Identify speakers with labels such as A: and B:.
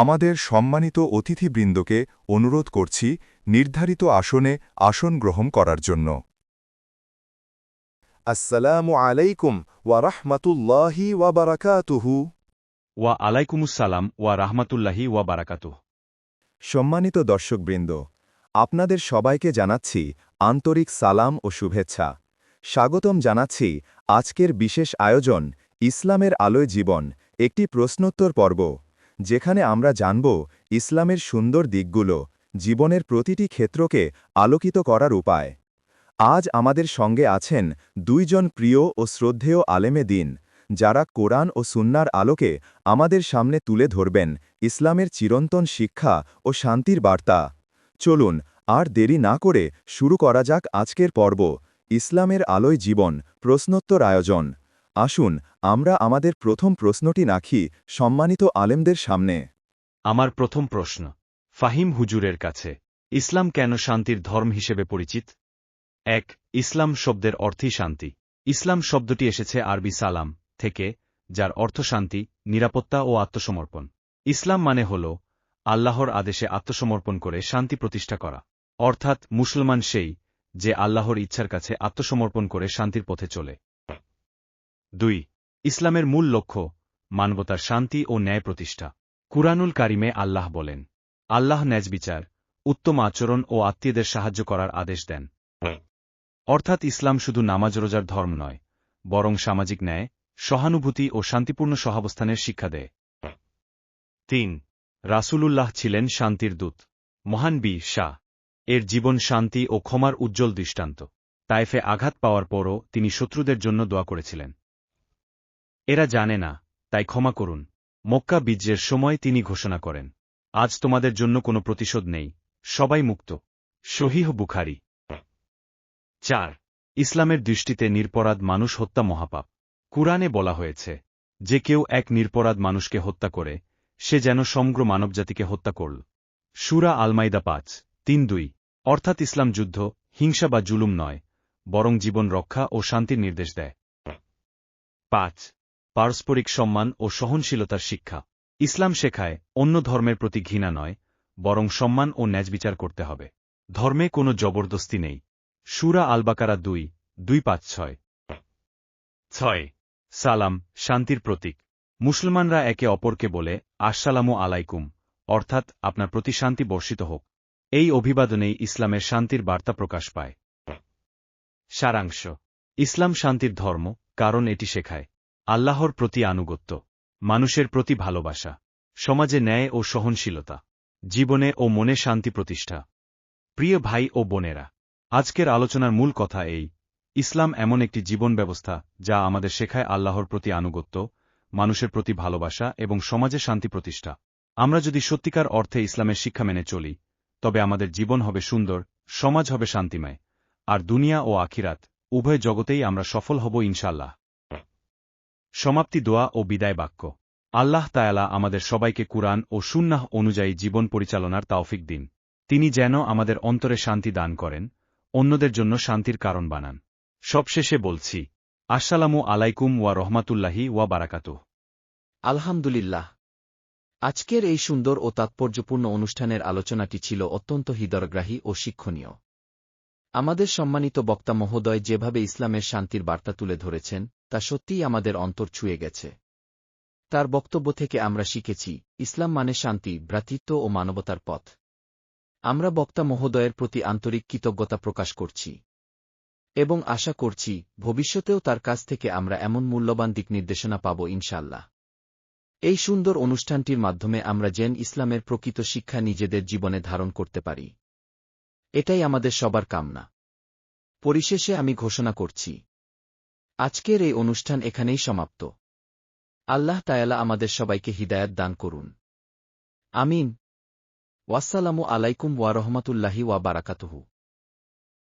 A: আমাদের সম্মানিত অতিথিবৃন্দকে অনুরোধ করছি নির্ধারিত আসনে আসন গ্রহণ করার জন্য।
B: আসসালামু আলাইকুম ওয়া রাহমাতুল্লাহি ওয়া বারাকাতুহু।
C: ওয়া আলাইকুমুসসালাম ওয়া রাহমাতুল্লাহি ওয়া বারাকাতুহ।
B: সম্মানিত দর্শকবৃন্দ আপনাদের সবাইকে জানাচ্ছি আন্তরিক সালাম ও শুভেচ্ছা। স্বাগতম জানাচ্ছি আজকের বিশেষ আয়োজন ইসলামের আলোয় জীবন একটি প্রশ্নোত্তর পর্ব। যেখানে আমরা জানব ইসলামের সুন্দর দিকগুলো, জীবনের প্রতিটি ক্ষেত্রকে আলোকিত করার উপায়। আজ আমাদের সঙ্গে আছেন দুইজন প্রিয় ও শ্রদ্ধেয় আলেমে দিন, যারা কোরআন ও সুন্নার আলোকে আমাদের সামনে তুলে ধরবেন ইসলামের চিরন্তন শিক্ষা ও শান্তির বার্তা। চলুন, আর দেরি না করে শুরু করা যাক আজকের পর্ব, ইসলামের আলোয় জীবন, প্রশ্নোত্তর আয়োজন। আসুন, আমরা আমাদের প্রথম প্রশ্নটি রাখি, সম্মানিত আলেমদের সামনে।
C: আমার প্রথম প্রশ্ন, ফাহিম হুজুরের কাছে, ইসলাম কেন শান্তির ধর্ম হিসেবে পরিচিত? এক, ইসলাম শব্দের অর্থই শান্তি। ইসলাম শব্দটি এসেছে আরবি সালাম থেকে, যার অর্থ শান্তি, নিরাপত্তা ও আত্মসমর্পণ। ইসলাম মানে হল, আল্লাহর আদেশে আত্মসমর্পণ করে শান্তি প্রতিষ্ঠা করা। অর্থাৎ মুসলমান সেই, যে আল্লাহর ইচ্ছার কাছে আত্মসমর্পণ করে শান্তির পথে চলে। দুই ইসলামের মূল লক্ষ্য মানবতার শান্তি ও ন্যায় প্রতিষ্ঠা। কুরআনুল কারিমে আল্লাহ বলেন আল্লাহ ন্যাজ বিচার উত্তম আচরণ ও আত্মীয়দের সাহায্য করার আদেশ দেন। অর্থাৎ ইসলাম শুধু নামাজ রোজার ধর্ম নয় বরং সামাজিক ন্যায় সহানুভূতি ও শান্তিপূর্ণ সহাবস্থানের শিক্ষা দেয়। তিন রাসূলুল্লাহ ছিলেন শান্তির দূত মহান বি শাহ। এর জীবন শান্তি ও ক্ষমার উজ্জ্বল দৃষ্টান্ত। তাইফে আঘাত পাওয়ার পরও তিনি শত্রুদের জন্য দোয়া করেছিলেন। এরা জানে না, তাই ক্ষমা করুন। মক্কা বিজ্জের সময় তিনি ঘোষণা করেন, আজ তোমাদের জন্য কোনো প্রতিশোধ নেই, সবাই মুক্ত। শহীহ বুখারি। চার, ইসলামের দৃষ্টিতে নিরপরাধ মানুষ হত্যা মহাপাপ। কুরআনে বলা হয়েছে, যে কেউ এক নিরপরাধ মানুষকে হত্যা করে, সে যেন সমগ্র মানবজাতিকে হত্যা করল। সুরা আলমাইদা পাঁচ, তিন দুই, অর্থাৎ ইসলাম যুদ্ধ, হিংসা বা জুলুম নয়, বরং জীবন রক্ষা ও শান্তির নির্দেশ দেয়। পাঁচ পারস্পরিক সম্মান ও সহনশীলতার শিক্ষা। ইসলাম শেখায়, অন্য ধর্মের প্রতি ঘৃণা নয়, বরং সম্মান ও ন্যাজবিচার করতে হবে। ধর্মে কোনো জবরদস্তি নেই। সুরা আলবাকারা দুই দুই পাঁচ ছয়। ছয়। সালাম, শান্তির প্রতীক। মুসলমানরা একে অপরকে বলে, আসসালামু আলাইকুম, অর্থাৎ আপনার প্রতি শান্তি বর্ষিত হোক। এই অভিবাদনেই ইসলামের শান্তির বার্তা প্রকাশ পায়। সারাংশ। ইসলাম শান্তির ধর্ম, কারণ এটি শেখায়। আল্লাহর প্রতি আনুগত্য, মানুষের প্রতি ভালোবাসা, সমাজে ন্যায় ও সহনশীলতা, জীবনে ও মনে শান্তি প্রতিষ্ঠা। প্রিয় ভাই ও বোনেরা, আজকের আলোচনার মূল কথা এই, ইসলাম এমন একটি জীবন ব্যবস্থা যা আমাদের শেখায় আল্লাহর প্রতি আনুগত্য, মানুষের প্রতি ভালোবাসা এবং সমাজে শান্তি প্রতিষ্ঠা। আমরা যদি সত্যিকার অর্থে ইসলামের শিক্ষা মেনে চলি, তবে আমাদের জীবন হবে সুন্দর, সমাজ হবে শান্তিময়, আর দুনিয়া ও আখিরাত, উভয় জগতেই আমরা সফল হব ইনশাল্লাহ সমাপ্তি দোয়া ও বিদায় বাক্য। আল্লাহ তায়ালা আমাদের সবাইকে কুরআন ও সুন্নাহ অনুযায়ী জীবন পরিচালনার তাওফিক দিন। তিনি যেন আমাদের অন্তরে শান্তি দান করেন, অন্যদের জন্য শান্তির কারণ বানান। সবশেষে বলছি, আসসালামু আলাইকুম ওয়া রহমাতুল্লাহি ওয়া বারাকাতুহ।
D: আলহামদুলিল্লাহ। আজকের এই সুন্দর ও তাৎপর্যপূর্ণ অনুষ্ঠানের আলোচনাটি ছিল অত্যন্ত হৃদয়গ্রাহী ও শিক্ষণীয়। আমাদের সম্মানিত বক্তা মহোদয় যেভাবে ইসলামের শান্তির বার্তা তুলে ধরেছেন তা সত্যিই আমাদের অন্তর ছুঁয়ে গেছে। তার বক্তব্য থেকে আমরা শিখেছি, ইসলাম মানে শান্তি, ভ্রাতৃত্ব ও মানবতার পথ। আমরা বক্তা মহোদয়ের প্রতি আন্তরিক কৃতজ্ঞতা প্রকাশ করছি। এবং আশা করছি, ভবিষ্যতেও তার কাছ থেকে আমরা এমন মূল্যবান দিক নির্দেশনা পাব ইনশাল্লাহ এই সুন্দর অনুষ্ঠানটির মাধ্যমে আমরা জেন ইসলামের প্রকৃত শিক্ষা নিজেদের জীবনে ধারণ করতে পারি। এটাই আমাদের সবার কামনা। পরিশেষে আমি ঘোষণা করছি আজকের এই অনুষ্ঠান এখানেই সমাপ্ত। আল্লাহ তায়ালা আমাদের সবাইকে হিদায়াত দান করুন। আমিন। ওয়াসালামু আলাইকুম ওয়া রহমতুল্লাহি ওয়া বারাকাতুহু।